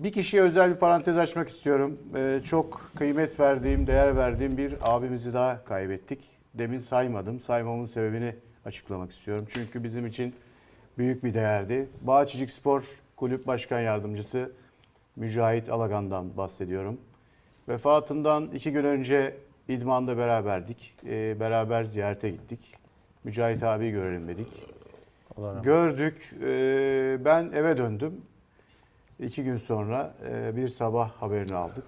Bir kişiye özel bir parantez açmak istiyorum. Ee, çok kıymet verdiğim, değer verdiğim bir abimizi daha kaybettik. Demin saymadım. Saymamın sebebini açıklamak istiyorum. Çünkü bizim için büyük bir değerdi. Bağçıcık Spor Kulüp Başkan Yardımcısı Mücahit Alagan'dan bahsediyorum. Vefatından iki gün önce İdman'da beraberdik. Ee, beraber ziyarete gittik. Mücahit abi görelim dedik. Gördük. Ee, ben eve döndüm. İki gün sonra e, bir sabah haberini aldık.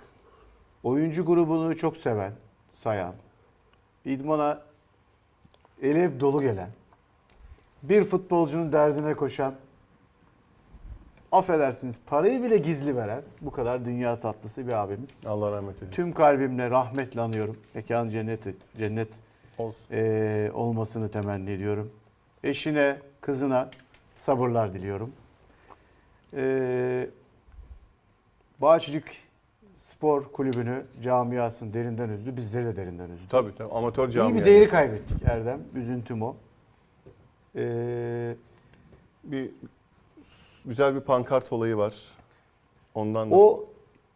Oyuncu grubunu çok seven, sayan, idmana eli hep dolu gelen, bir futbolcunun derdine koşan, affedersiniz parayı bile gizli veren bu kadar dünya tatlısı bir abimiz. Allah rahmet eylesin. Tüm kalbimle rahmetle anıyorum. Mekan cennet, cennet Olsun. e, olmasını temenni ediyorum. Eşine, kızına sabırlar diliyorum. E, Bağçıcık Spor Kulübü'nü, camiasını derinden üzdü. Bizleri de derinden üzdü. Tabii tabii. Amatör İyi cami. bir değeri kaybettik Erdem. Üzüntüm o. E, Bir güzel bir pankart olayı var. Ondan da. o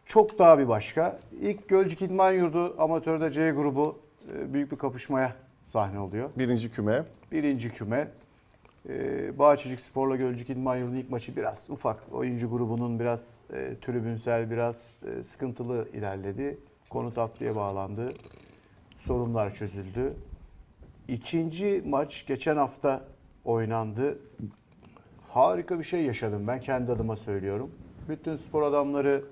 çok daha bir başka. İlk Gölcük İdman Yurdu amatörde C grubu e, büyük bir kapışmaya sahne oluyor. Birinci küme. Birinci küme. Ee, Bağçıcık Spor'la Gölcük İdman Yurdu'nun ilk maçı biraz ufak. Oyuncu grubunun biraz e, tribünsel, biraz e, sıkıntılı ilerledi. Konu tatlıya bağlandı. Sorunlar çözüldü. İkinci maç geçen hafta oynandı. Harika bir şey yaşadım ben kendi adıma söylüyorum. Bütün spor adamları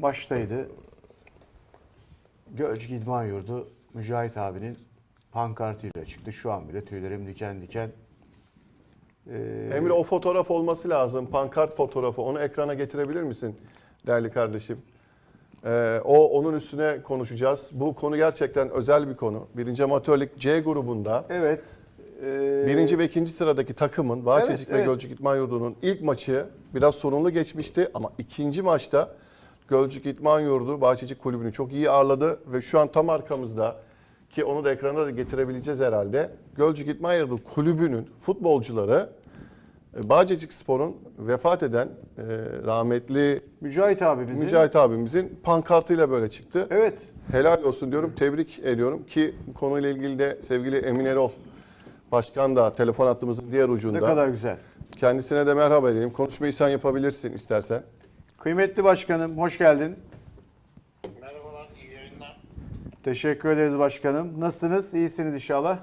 baştaydı. Gölcük İdman Yurdu Mücahit abinin pankartıyla çıktı. Şu an bile tüylerim diken diken. Ee, Emre o fotoğraf olması lazım. Pankart fotoğrafı. Onu ekrana getirebilir misin değerli kardeşim? Ee, o onun üstüne konuşacağız. Bu konu gerçekten özel bir konu. Birinci amatörlük C grubunda Evet. ee, birinci ve ikinci sıradaki takımın Bahçeşik Evet, ve evet. Gölcük İdman Yurdu'nun ilk maçı biraz sorunlu geçmişti ama ikinci maçta Gölcük İdman Yurdu Bahçeşik Kulübü'nü çok iyi ağırladı ve şu an tam arkamızda ki onu da ekrana da getirebileceğiz herhalde. Gölcük İdman Yurdu Kulübü'nün futbolcuları e, Bağcıcık Spor'un vefat eden e, rahmetli Mücahit abimizin. Mücahit abimizin pankartıyla böyle çıktı. Evet. Helal olsun diyorum, tebrik ediyorum ki bu konuyla ilgili de sevgili Emin Erol Başkan da telefon hattımızın diğer Ne ucunda. kadar güzel. Kendisine de merhaba edelim. Konuşmayı sen yapabilirsin istersen. Kıymetli başkanım hoş geldin. Merhabalar, iyi yayınlar. Teşekkür ederiz başkanım. Nasılsınız? İyisiniz inşallah.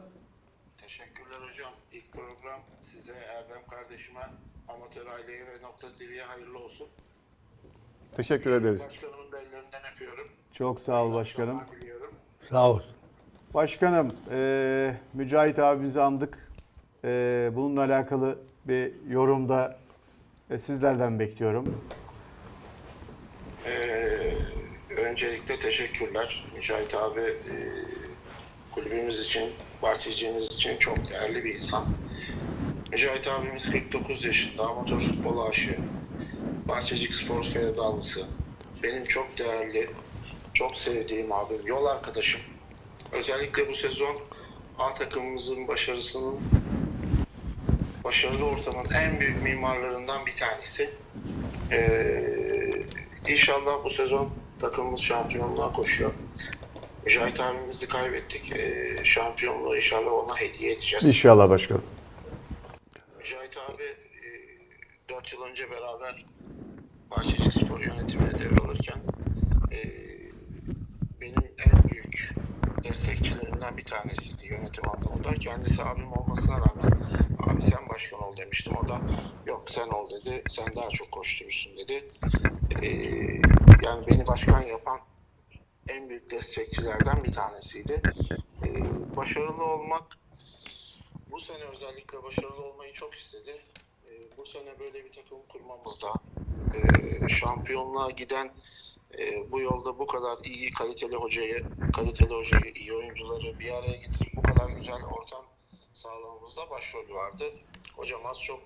Teşekkürler hocam. İlk program size, Erdem kardeşime, amatör aileye ve Nokta TV'ye hayırlı olsun. Teşekkür ederiz. Başkanımın da ellerinden öpüyorum. Çok sağ ol başkanım. Sağ ol. Başkanım, ee, Mücahit abimizi andık. Ee, bununla alakalı bir yorumda e, sizlerden bekliyorum. Ee, öncelikle teşekkürler. Mücahit abi e, kulübümüz için, bahçeciliğimiz için çok değerli bir insan. Mücahit abimiz 49 yaşında, amatör futbol aşığı. Bahçecik Spor sevdalısı. Benim çok değerli, çok sevdiğim abim, yol arkadaşım. Özellikle bu sezon A takımımızın başarısının başarılı ortamın en büyük mimarlarından bir tanesi. Ee, inşallah bu sezon takımımız şampiyonluğa koşuyor. Mücahit abimizi kaybettik. Ee, şampiyonluğu inşallah ona hediye edeceğiz. İnşallah başkanım. Mücahit abi e, 4 yıl önce beraber Bahçeşehir Spor yönetimine devralırken e, benim en büyük destekçilerimden bir tanesiydi yönetim anlamında. Kendisi abim olmasına rağmen abi sen başkan ol demiştim. O da yok sen ol dedi. Sen daha çok koşturursun dedi. E, yani beni başkan yapan en büyük destekçilerden bir tanesiydi. E, başarılı olmak bu sene özellikle başarılı olmayı çok istedi. Ee, bu sene böyle bir takım kurmamızda e, şampiyonluğa giden e, bu yolda bu kadar iyi kaliteli hocayı, kaliteli hocayı, iyi oyuncuları bir araya getirip bu kadar güzel ortam sağlamamızda başrolü vardı. Hocam az çok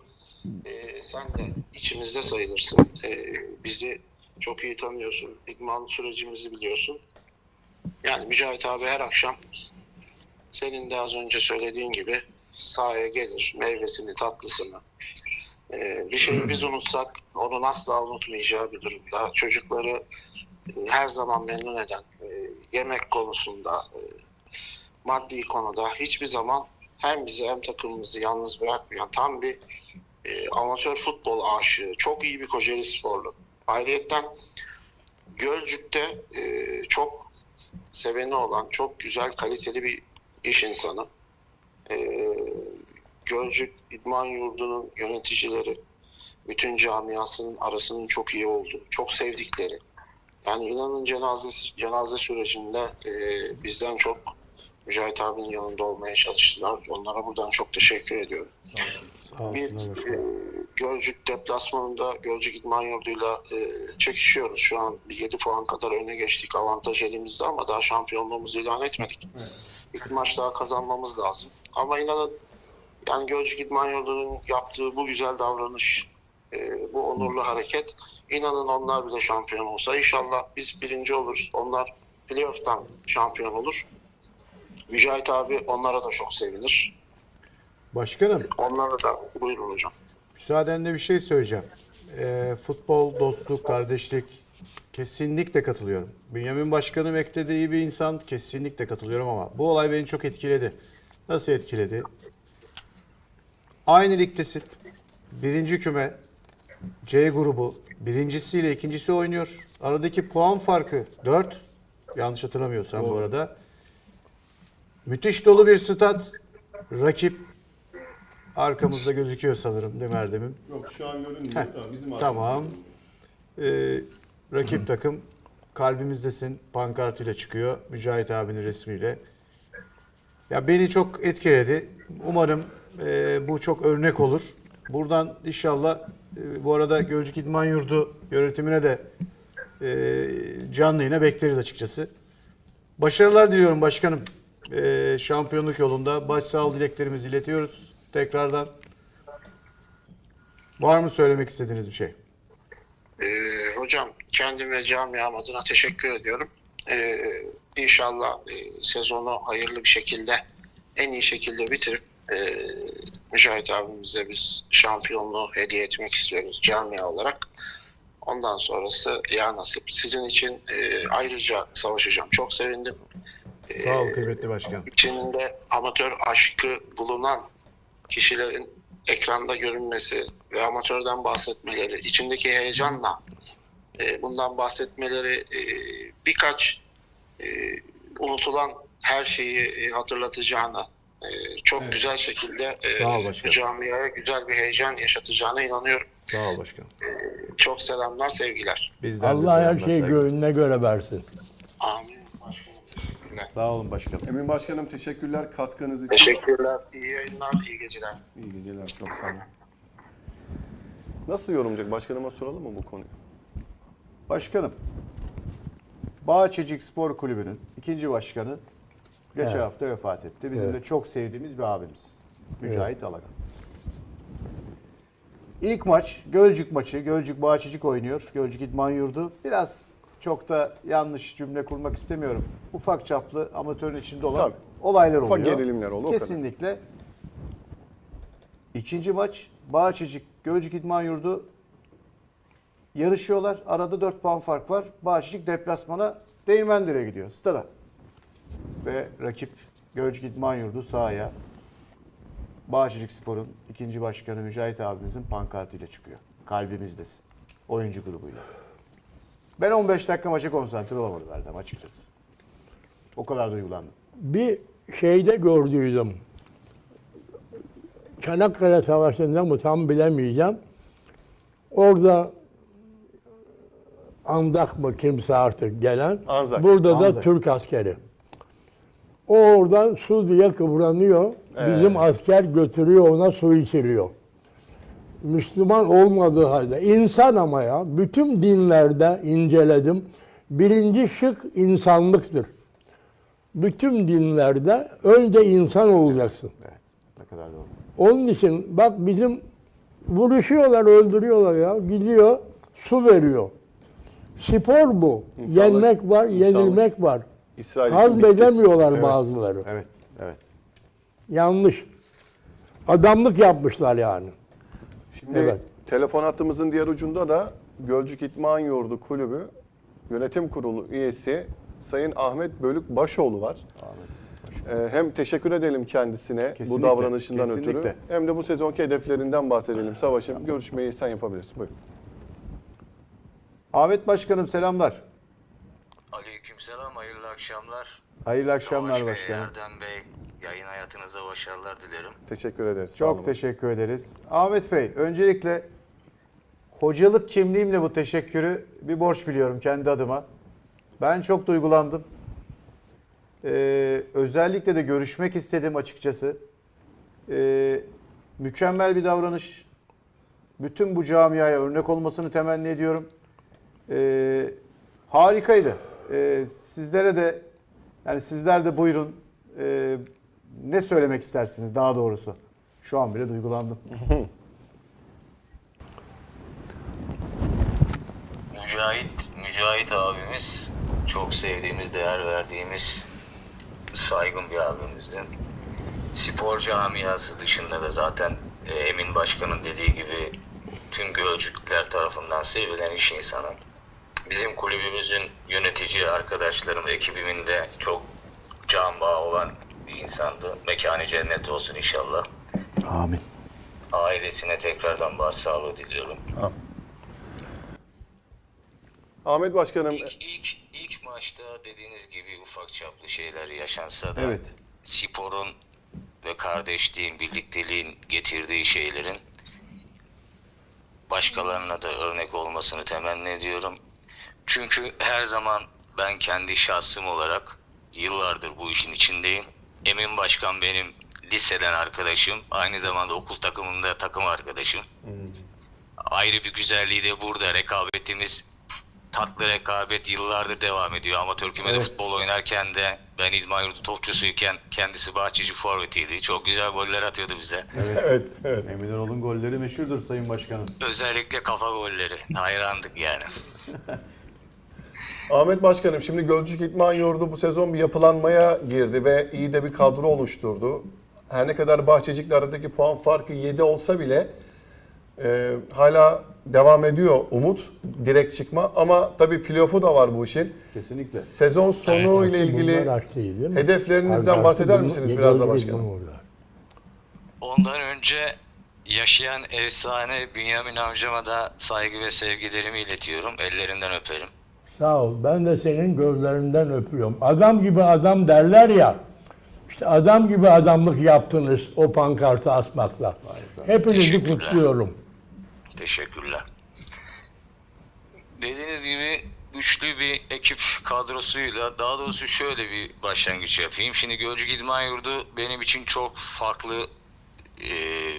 e, sen de içimizde sayılırsın. E, bizi çok iyi tanıyorsun. İdman sürecimizi biliyorsun. Yani Mücahit abi her akşam senin de az önce söylediğin gibi sahaya gelir, meyvesini, tatlısını, Ee, bir şeyi biz unutsak onun asla unutmayacağı bir durum. Daha çocukları e, her zaman memnun eden, e, yemek konusunda, e, maddi konuda hiçbir zaman hem bizi hem takımımızı yalnız bırakmayan tam bir amatör futbol aşığı, çok iyi bir Kocaeli sporlu. Ayrıyeten Gölcük'te çok seveni olan, çok güzel, kaliteli bir iş insanı. Gölcük İdman Yurdu'nun yöneticileri, bütün camiasının arasının çok iyi olduğu, çok sevdikleri. Yani inanın cenaze, cenaze sürecinde e, bizden çok Mücahit abinin yanında olmaya çalıştılar. Onlara buradan çok teşekkür ediyorum. Sağ Biz olsunlar e. Gölcük deplasmanında Gölcük İdman Yurdu'yla e, çekişiyoruz. Şu an bir 7 puan kadar öne geçtik. Avantaj elimizde ama daha şampiyonluğumuzu ilan etmedik. İlk maç daha kazanmamız lazım. Ama inanın yani Gölcük İdman Yurdu'nun yaptığı bu güzel davranış, e, bu onurlu hareket inanın onlar bile şampiyon olsa inşallah biz birinci oluruz. Onlar playoff'tan şampiyon olur. Mücahit abi onlara da çok sevinir. Başkanım Onlara da buyurun hocam. müsaadenle bir şey söyleyeceğim. Ee, futbol, dostluk, kardeşlik kesinlikle katılıyorum. Bünyamin Başkanım eklediği bir insan kesinlikle katılıyorum ama bu olay beni çok etkiledi. Nasıl etkiledi? Aynı ligdesin. Birinci küme C grubu birincisiyle ikincisi oynuyor. Aradaki puan farkı 4. Yanlış hatırlamıyorsam bu arada. Müthiş dolu bir stat. Rakip arkamızda gözüküyor sanırım değil mi Erdem'im? Yok şu an görünmüyor Heh, da bizim Tamam. Ee, rakip takım kalbimizdesin pankartıyla çıkıyor. Mücahit abinin resmiyle. Ya beni çok etkiledi. Umarım e, bu çok örnek olur. Buradan inşallah e, bu arada Gölcük İdman Yurdu yönetimine de e, canlı yine bekleriz açıkçası. Başarılar diliyorum başkanım. E, şampiyonluk yolunda başsağlığı dileklerimizi iletiyoruz tekrardan. Var mı söylemek istediğiniz bir şey? Ee, hocam kendim ve camiam adına teşekkür ediyorum. Ee, inşallah e, sezonu hayırlı bir şekilde en iyi şekilde bitirip e, Mücahit abimize biz şampiyonluğu hediye etmek istiyoruz camia olarak. Ondan sonrası ya nasip. Sizin için e, ayrıca savaşacağım. Çok sevindim. Sağ ol kıymetli başkan. İçinde amatör aşkı bulunan kişilerin ekranda görünmesi ve amatörden bahsetmeleri, içindeki heyecanla e, bundan bahsetmeleri e, birkaç e, unutulan her şeyi e, hatırlatacağına, e, çok güzel şekilde e, Sağ ol başkanım. camiaya güzel bir heyecan yaşatacağına inanıyorum. Sağ ol başkan. Çok selamlar, sevgiler. Bizden de Allah her şeyi gönlüne göre versin. Amin. Başkanım, teşekkürler. Sağ olun başkanım. Emin Başkanım teşekkürler katkınız için. Teşekkürler. İyi yayınlar, iyi geceler. İyi geceler çok sağ olun. Nasıl yorumlayacak? Başkanıma soralım mı bu konuyu? Başkanım, Bağçecik Spor Kulübü'nün ikinci başkanı geçen Evet. hafta vefat etti. Bizim Evet. de çok sevdiğimiz bir abimiz. Mücahit Alagan. İlk maç Gölcük maçı. Gölcük Bağçecik oynuyor. Gölcük İdman Yurdu. Biraz çok da yanlış cümle kurmak istemiyorum. Ufak çaplı amatörün içinde olan Tabii. olaylar Ufak oluyor. gerilimler oldu. Kesinlikle. İkinci maç Bağçecik Gölcük İdman Yurdu yarışıyorlar. Arada 4 puan fark var. Bağçıcık deplasmana Değirmendere'ye gidiyor. Stada. Ve rakip Gölcük İdman Yurdu sahaya Bağçıcık Spor'un ikinci başkanı Mücahit abimizin pankartıyla çıkıyor. Kalbimizdesin. Oyuncu grubuyla. Ben 15 dakika maça konsantre olamadım Erdem açıkçası. O kadar duygulandım. Bir şeyde gördüydüm. Çanakkale Savaşı'nda mı tam bilemeyeceğim. Orada Andak mı kimse artık gelen. Anzak. Burada da Anzak. Türk askeri. O oradan su diye kıvranıyor. Bizim asker götürüyor ona su içiriyor. Müslüman olmadığı halde. insan ama ya. Bütün dinlerde inceledim. Birinci şık insanlıktır. Bütün dinlerde önce insan olacaksın. Evet. Ne kadar doğru. Onun için bak bizim vuruşuyorlar, öldürüyorlar ya. Gidiyor, su veriyor. Spor bu. İnsanlık- Yenmek var, insanlık. yenilmek var. İsrail için bitti. Hazmedemiyorlar Evet. bazıları. Evet. Evet. Yanlış. Adamlık yapmışlar yani. Şimdi Evet. telefon hattımızın diğer ucunda da Gölcük İtman Yurdu Kulübü Yönetim Kurulu üyesi Sayın Ahmet Bölük Başoğlu var. Ee, hem teşekkür edelim kendisine bu Kesinlikle, davranışından ötürü kesinlikle. hem de bu sezonki hedeflerinden bahsedelim. Savaş'ım görüşmeyi sen yapabilirsin. Buyurun. Ahmet Başkanım selamlar. Aleykümselam, hayırlı akşamlar. Hayırlı akşamlar Savaş Bey, başkanım. Erdem Bey, yayın hayatınıza başarılar dilerim. Teşekkür ederiz. Çok olun. teşekkür ederiz. Ahmet Bey, öncelikle hocalık kimliğimle bu teşekkürü bir borç biliyorum kendi adıma. Ben çok duygulandım. Ee, özellikle de görüşmek istedim açıkçası. Ee, mükemmel bir davranış. Bütün bu camiaya örnek olmasını temenni ediyorum. Ee, harikaydı. Ee, sizlere de yani sizler de buyurun. Ee, ne söylemek istersiniz daha doğrusu? Şu an bile duygulandım. Mücahit, Mücahit abimiz çok sevdiğimiz, değer verdiğimiz saygın bir abimizdi. Spor camiası dışında da zaten e, Emin Başkan'ın dediği gibi tüm Gölcükler tarafından sevilen iş insanı. Bizim kulübümüzün yönetici arkadaşlarım, ekibimin de çok can bağı olan bir insandı. Mekanı cennet olsun inşallah. Amin. Ailesine tekrardan başsağlığı diliyorum. Ahmet Başkanım İlk, ilk, ilk maçta dediğiniz gibi ufak çaplı şeyler yaşansa da Evet. sporun ve kardeşliğin, birlikteliğin getirdiği şeylerin başkalarına da örnek olmasını temenni ediyorum. Çünkü her zaman ben kendi şahsım olarak yıllardır bu işin içindeyim. Emin Başkan benim liseden arkadaşım. Aynı zamanda okul takımında takım arkadaşım. Ayrı bir güzelliği de burada. Rekabetimiz tatlı rekabet yıllardır devam ediyor. Amatör kümede Evet. futbol oynarken de ben İdman Yurdu topçusuyken kendisi bahçeci forvetiydi. Çok güzel goller atıyordu bize. evet evet. Emin Erol'un golleri meşhurdur Sayın Başkanım. Özellikle kafa golleri. Hayrandık yani. Ahmet Başkanım şimdi Gölcük İtman Yurdu bu sezon bir yapılanmaya girdi ve iyi de bir kadro oluşturdu. Her ne kadar Bahçecik'le aradaki puan farkı 7 olsa bile e, hala devam ediyor umut direkt çıkma ama tabii playoff'u da var bu işin. Kesinlikle. Sezon sonu ile ilgili değil mi? hedeflerinizden Artı bahseder misiniz biraz da başkanım? Ondan önce yaşayan efsane Bünyamin amcama da saygı ve sevgilerimi iletiyorum. Ellerinden öperim. Sağ ol. Ben de senin gözlerinden öpüyorum. Adam gibi adam derler ya. İşte adam gibi adamlık yaptınız o pankartı asmakla. Hepinizi kutluyorum. Teşekkürler. Dediğiniz gibi güçlü bir ekip kadrosuyla daha doğrusu şöyle bir başlangıç yapayım. Şimdi Gölcük İdman Yurdu benim için çok farklı e,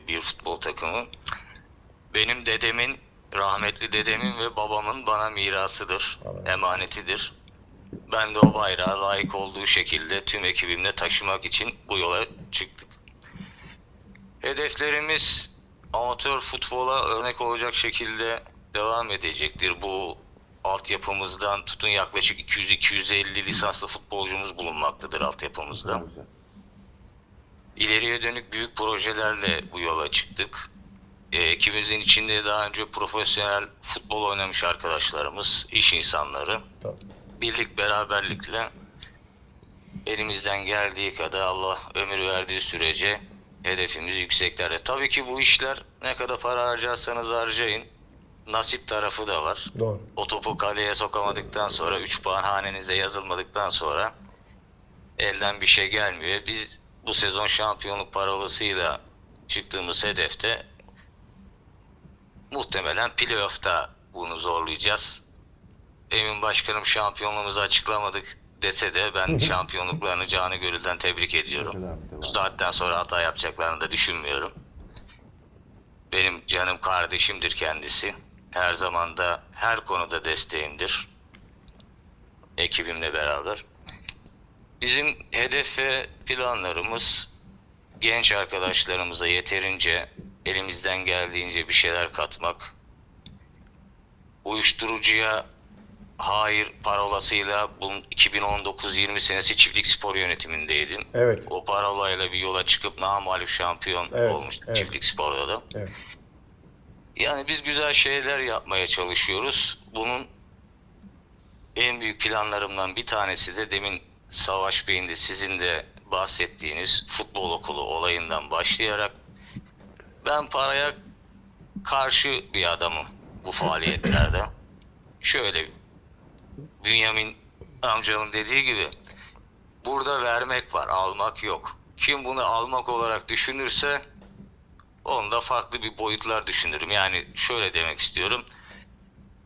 bir futbol takımı. Benim dedemin, rahmetli dedemin ve babamın bana mirasıdır, emanetidir. Ben de o bayrağı layık olduğu şekilde tüm ekibimle taşımak için bu yola çıktık. Hedeflerimiz amatör futbola örnek olacak şekilde devam edecektir. Bu altyapımızdan tutun yaklaşık 200-250 lisanslı futbolcumuz bulunmaktadır altyapımızda. İleriye dönük büyük projelerle bu yola çıktık. E, ekibimizin içinde daha önce profesyonel futbol oynamış arkadaşlarımız, iş insanları. Tabii. Birlik beraberlikle elimizden geldiği kadar Allah ömür verdiği sürece hedefimiz yükseklerde. Tabii ki bu işler ne kadar para harcarsanız harcayın. Nasip tarafı da var. Doğru. O topu kaleye sokamadıktan sonra 3 puan hanenize yazılmadıktan sonra elden bir şey gelmiyor. Biz bu sezon şampiyonluk parolasıyla çıktığımız hedefte muhtemelen playoff'ta bunu zorlayacağız. Emin Başkanım şampiyonluğumuzu açıklamadık dese de ben şampiyonluklarını canı gönülden tebrik ediyorum. Bu saatten sonra hata yapacaklarını da düşünmüyorum. Benim canım kardeşimdir kendisi. Her zaman da her konuda desteğimdir. Ekibimle beraber. Bizim hedef ve planlarımız genç arkadaşlarımıza yeterince elimizden geldiğince bir şeyler katmak. Uyuşturucuya hayır parolasıyla bu 2019-20 senesi çiftlik spor yönetimindeydim. Evet. O parolayla bir yola çıkıp namalip şampiyon Evet, olmuş evet. çiftlik sporda da. Evet. Yani biz güzel şeyler yapmaya çalışıyoruz. Bunun en büyük planlarımdan bir tanesi de demin Savaş Bey'in de sizin de bahsettiğiniz futbol okulu olayından başlayarak ben paraya karşı bir adamım bu faaliyetlerde. Şöyle Bünyamin amcamın dediği gibi burada vermek var, almak yok. Kim bunu almak olarak düşünürse onda farklı bir boyutlar düşünürüm. Yani şöyle demek istiyorum.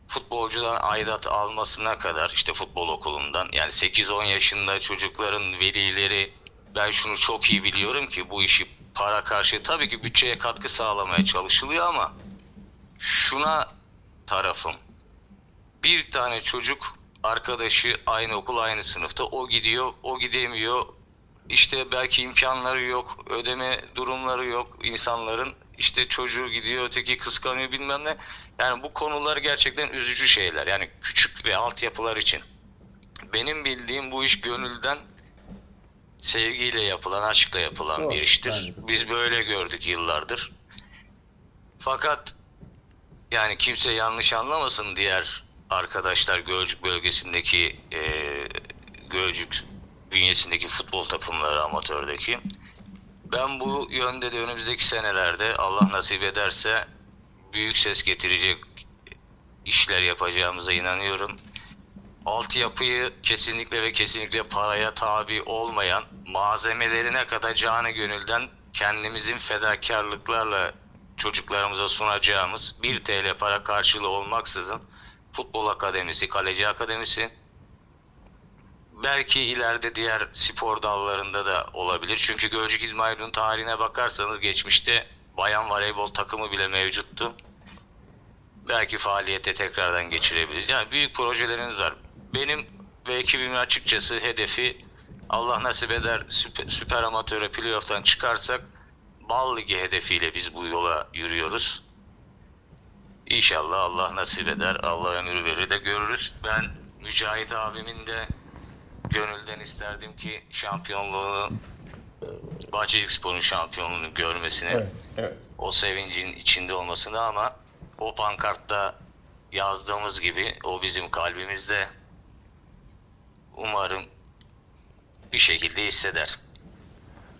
Futbolcudan aidat almasına kadar işte futbol okulundan yani 8-10 yaşında çocukların velileri ben şunu çok iyi biliyorum ki bu işi para karşı tabii ki bütçeye katkı sağlamaya çalışılıyor ama şuna tarafım. Bir tane çocuk arkadaşı aynı okul aynı sınıfta. O gidiyor o gidemiyor. İşte belki imkanları yok ödeme durumları yok insanların. İşte çocuğu gidiyor öteki kıskanıyor bilmem ne. Yani bu konular gerçekten üzücü şeyler. Yani küçük ve altyapılar için. Benim bildiğim bu iş gönülden sevgiyle yapılan aşkla yapılan Doğru, bir iştir biz böyle gördük yıllardır fakat yani kimse yanlış anlamasın diğer arkadaşlar Gölcük bölgesindeki e, Gölcük bünyesindeki futbol takımları amatördeki. Ben bu yönde de önümüzdeki senelerde Allah nasip ederse büyük ses getirecek işler yapacağımıza inanıyorum. Altyapıyı kesinlikle ve kesinlikle paraya tabi olmayan malzemelerine kadar canı gönülden kendimizin fedakarlıklarla çocuklarımıza sunacağımız 1 TL para karşılığı olmaksızın futbol akademisi, kaleci akademisi belki ileride diğer spor dallarında da olabilir. Çünkü Gölcük İzmail'in tarihine bakarsanız geçmişte bayan voleybol takımı bile mevcuttu. Belki faaliyete tekrardan geçirebiliriz. Yani büyük projeleriniz var. Benim ve ekibimin açıkçası hedefi Allah nasip eder süper, süper amatöre playoff'tan çıkarsak Bal Ligi hedefiyle biz bu yola yürüyoruz. İnşallah Allah nasip eder. Allah ömür verir de görürüz. Ben Mücahit abimin de gönülden isterdim ki şampiyonluğu Bahçelik Spor'un şampiyonluğunu görmesini Evet, evet. o sevincin içinde olmasını ama o pankartta yazdığımız gibi o bizim kalbimizde umarım bir şekilde hisseder.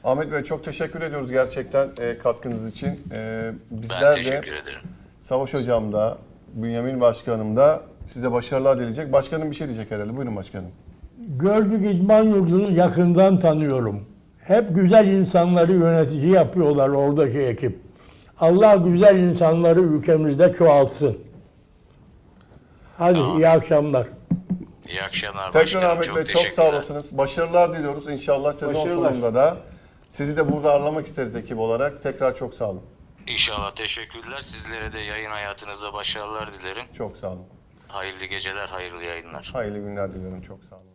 Ahmet Bey çok teşekkür ediyoruz gerçekten e, katkınız için. E, Ben bizler teşekkür de ederim. Savaş Hocam da, Bünyamin Başkanım da size başarılar dileyecek. Başkanım bir şey diyecek herhalde. Buyurun başkanım. Gölcük İdman Yurdu'nu yakından tanıyorum. Hep güzel insanları yönetici yapıyorlar oradaki ekip. Allah güzel insanları ülkemizde çoğaltsın. Hadi iyi akşamlar. İyi akşamlar Tekrar. Ahmet Bey çok sağ teşekkürler. olasınız. Başarılar diliyoruz. İnşallah sezon Başarılar. sonunda da sizi de burada ağırlamak isteriz ekip olarak. Tekrar çok sağ olun. İnşallah teşekkürler. Sizlere de yayın hayatınızda başarılar dilerim. Çok sağ olun. Hayırlı geceler, hayırlı yayınlar. Hayırlı günler diliyorum. Çok sağ olun.